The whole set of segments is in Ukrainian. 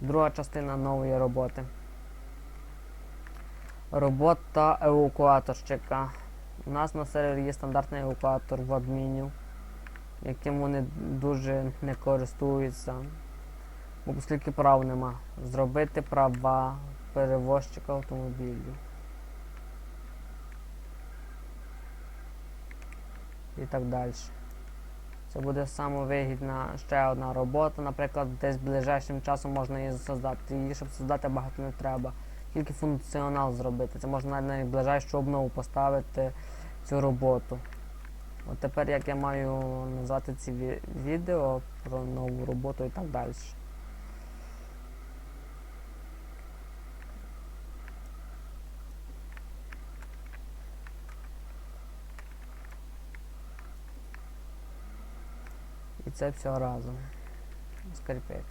Друга частина нової роботи. Робота евакуаторщика. У нас на сервері є стандартний евакуатор в адмінів, яким вони дуже не користуються. Бо оскільки прав нема. Зробити права перевозчика автомобілів. І так далі. Це буде самовигідна ще одна робота. Наприклад, десь ближайшим часом можна її создати. Її, щоб создати, багато не треба. Тільки функціонал зробити. Це можна навіть на найближайшу обнову поставити цю роботу. От тепер як я маю назвати ці відео про нову роботу і так далі. І це все разом. Скріпити.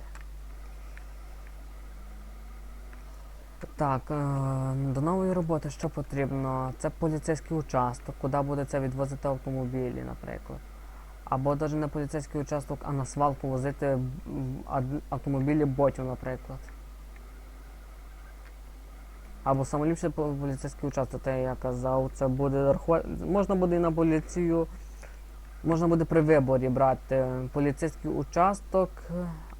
Так, е, до нової роботи що потрібно? Це поліцейський участок, куди буде це відвозити автомобілі, наприклад. Або навіть не поліцейський участок, а на свалку возити автомобілі ботів, наприклад. Або самоліпший по- поліцейський участок, те я казав, це буде. Можна буде і на поліцію, можна буде при виборі брати поліцейський участок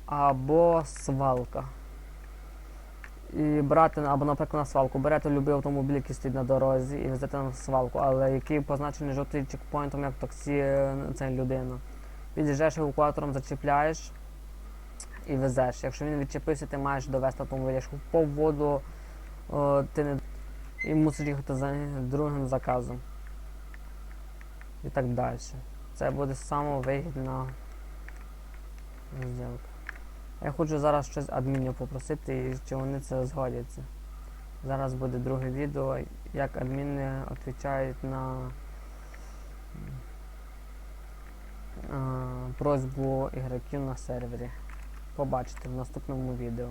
або свалка. І брати, або, наприклад, на свалку. Берете любий автомобіль, який стоїть на дорозі, і везете на свалку, але який позначений жовтий чекпоінтом, як таксі е, це людина. Під'їжджаєш евакуатором, зачіпляєш і везеш. Якщо він відчепився, ти маєш довести автомобіль. Якщо в воду, о, ти не і мусиш їхати за другим заказом. І так далі. Це буде самовигідна зділка. Я хочу зараз щось адмінів попросити, чи вони це згодяться. Зараз буде друге відео, як адміни відповідають на е, просьбу ігроків на сервері. Побачите в наступному відео.